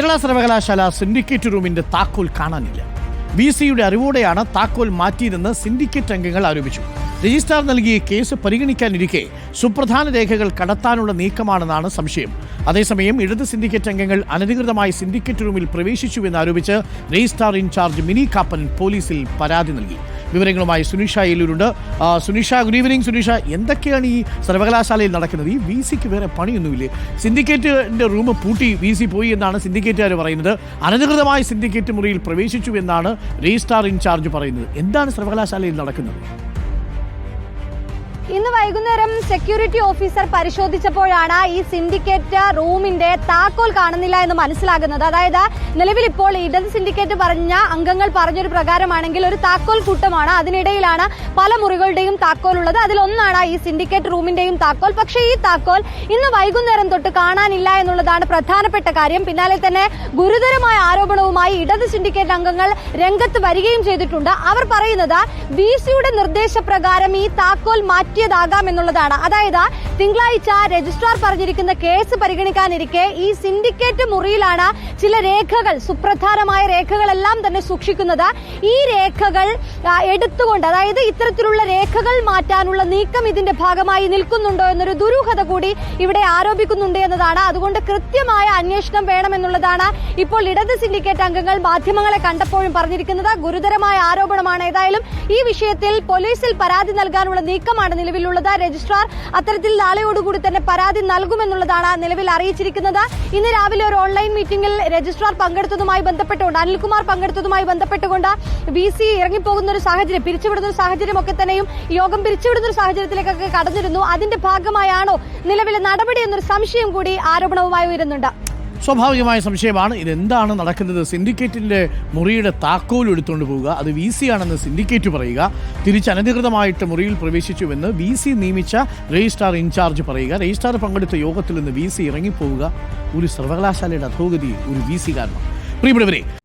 കേരള സർവകലാശാല സിൻഡിക്കേറ്റ് റൂമിന്റെ താക്കോൽ കാണാനില്ല. വി സിയുടെ അറിവോടെയാണ് താക്കോൽ മാറ്റിയതെന്ന് സിൻഡിക്കേറ്റ് അംഗങ്ങൾ ആരോപിച്ചു. രജിസ്ട്രാർ നൽകിയ കേസ് പരിഗണിക്കാനിരിക്കെ സുപ്രധാന രേഖകൾ കടത്താനുള്ള നീക്കമാണെന്നാണ് സംശയം. അതേസമയം ഇടത് സിൻഡിക്കേറ്റ് അംഗങ്ങൾ അനധികൃതമായി സിൻഡിക്കേറ്റ് റൂമിൽ പ്രവേശിച്ചുവെന്ന് ആരോപിച്ച് രജിസ്ട്രാർ ഇൻചാർജ് മിനി കാപ്പൻ പോലീസിൽ പരാതി നൽകി. വിവരങ്ങളുമായി സുനിഷ ഏലൂരുണ്ട് സുനിഷ ഗുഡ് ഈവനിങ് സുനിഷ. എന്തൊക്കെയാണ് ഈ സർവകലാശാലയിൽ നടക്കുന്നത്? ഈ വി സിക്ക് വേറെ പണിയൊന്നുമില്ലേ? സിൻഡിക്കേറ്റിന്റെ റൂം പൂട്ടി വി സി പോയി എന്നാണ് സിൻഡിക്കേറ്റുകാർ പറയുന്നത്. അനധികൃതമായി സിൻഡിക്കേറ്റ് മുറിയിൽ പ്രവേശിച്ചു എന്നാണ് രജിസ്ട്രാർ ഇൻചാർജ് പറയുന്നത്. എന്താണ് സർവകലാശാലയിൽ നടക്കുന്നത്? ഇന്ന് വൈകുന്നേരം സെക്യൂരിറ്റി ഓഫീസർ പരിശോധിച്ചപ്പോഴാണ് ഈ സിൻഡിക്കേറ്റ് റൂമിന്റെ താക്കോൽ കാണുന്നില്ല എന്ന് മനസ്സിലാകുന്നത്. അതായത് നിലവിൽ ഇപ്പോൾ ഇടത് സിൻഡിക്കേറ്റ് പറഞ്ഞ അംഗങ്ങൾ പറഞ്ഞൊരു പ്രകാരമാണെങ്കിൽ ഒരു താക്കോൽ കൂട്ടമാണ്. അതിനിടയിലാണ് പല മുറികളുടെയും താക്കോൽ ഉള്ളത്. അതിലൊന്നാണ് ഈ സിൻഡിക്കേറ്റ് റൂമിന്റെയും താക്കോൽ. പക്ഷേ ഈ താക്കോൽ ഇന്ന് വൈകുന്നേരം തൊട്ട് കാണാനില്ല എന്നുള്ളതാണ് പ്രധാനപ്പെട്ട കാര്യം. പിന്നാലെ തന്നെ ഗുരുതരമായ ആരോപണവുമായി ഇടത് സിൻഡിക്കേറ്റ് അംഗങ്ങൾ രംഗത്ത് വരികയും ചെയ്തിട്ടുണ്ട്. അവർ പറയുന്നത് വി സിയുടെ നിർദ്ദേശപ്രകാരം ഈ താക്കോൽ മാറ്റിയതാകാം എന്നുള്ളതാണ്. അതായത് തിങ്കളാഴ്ച രജിസ്ട്രാർ പറഞ്ഞിരിക്കുന്ന കേസ് പരിഗണിക്കാനിരിക്കെ ഈ സിൻഡിക്കേറ്റ് മുറിയിലാണ് ചില രേഖകൾ സുപ്രധാനമായ രേഖകളെല്ലാം തന്നെ സൂക്ഷിക്കുന്നത്. ഈ രേഖകൾ എടുത്തുകൊണ്ട് അതായത് ഇത്തരത്തിലുള്ള രേഖകൾ മാറ്റാനുള്ള നീക്കം ഇതിന്റെ ഭാഗമായി നിൽക്കുന്നുണ്ടോ എന്നൊരു ദുരൂഹത കൂടി ഇവിടെ ആരോപിക്കുന്നുണ്ട് എന്നതാണ്. അതുകൊണ്ട് കൃത്യമായ അന്വേഷണം വേണമെന്നുള്ളതാണ് ഇപ്പോൾ ഇടത് സിൻഡിക്കേറ്റ് അംഗങ്ങൾ മാധ്യമങ്ങളെ കണ്ടപ്പോഴും പറഞ്ഞിരിക്കുന്നത്. ഗുരുതരമായ ആരോപണമാണ്. ഏതായാലും ഈ വിഷയത്തിൽ പോലീസിൽ പരാതി നൽകാനുള്ള നീക്കമാണ് നിലവിലുള്ളത്. രജിസ്ട്രാർ അത്തരത്തിൽ നാളെയോടുകൂടി തന്നെ പരാതി നൽകുമെന്നുള്ളതാണ് നിലവിൽ അറിയിച്ചിരിക്കുന്നത്. ഇന്ന് രാവിലെ ഒരു ഓൺലൈൻ മീറ്റിംഗിൽ രജിസ്ട്രാർ പങ്കെടുത്തതുമായി ബന്ധപ്പെട്ടുകൊണ്ട് അനിൽകുമാർ പങ്കെടുത്തതുമായി ബന്ധപ്പെട്ടുകൊണ്ട് വി സി ഇറങ്ങിപ്പോകുന്ന ഒരു സാഹചര്യം പിരിച്ചുവിടുന്ന ഒരു സാഹചര്യം ഒക്കെ തന്നെയും യോഗം പിരിച്ചുവിടുന്ന ഒരു സാഹചര്യത്തിലേക്കൊക്കെ കടന്നിരുന്നു. അതിന്റെ ഭാഗമായാണോ നിലവിലെ നടപടി എന്നൊരു സംശയം കൂടി ആരോപണവുമായി ഉയരുന്നുണ്ട്. സ്വാഭാവികമായ സംശയമാണ്. ഇതെന്താണ് നടക്കുന്നത്? സിൻഡിക്കേറ്റിന്റെ മുറിയുടെ താക്കോൽ എടുത്തുകൊണ്ട് പോവുക. അത് വി സി ആണെന്ന് സിൻഡിക്കേറ്റ് പറയുക. തിരിച്ച് അനധികൃതമായിട്ട് മുറിയിൽ പ്രവേശിച്ചുവെന്ന് വി സി നിയമിച്ച രജിസ്ട്രാർ ഇൻചാർജ് പറയുക. രജിസ്ട്രാർ പങ്കെടുത്ത യോഗത്തിൽ നിന്ന് വി സി ഇറങ്ങിപ്പോവുക. ഒരു സർവകലാശാലയുടെ അധോഗതി ഒരു വി സി കാരണം പ്രിയപ്പെട്ടവരെ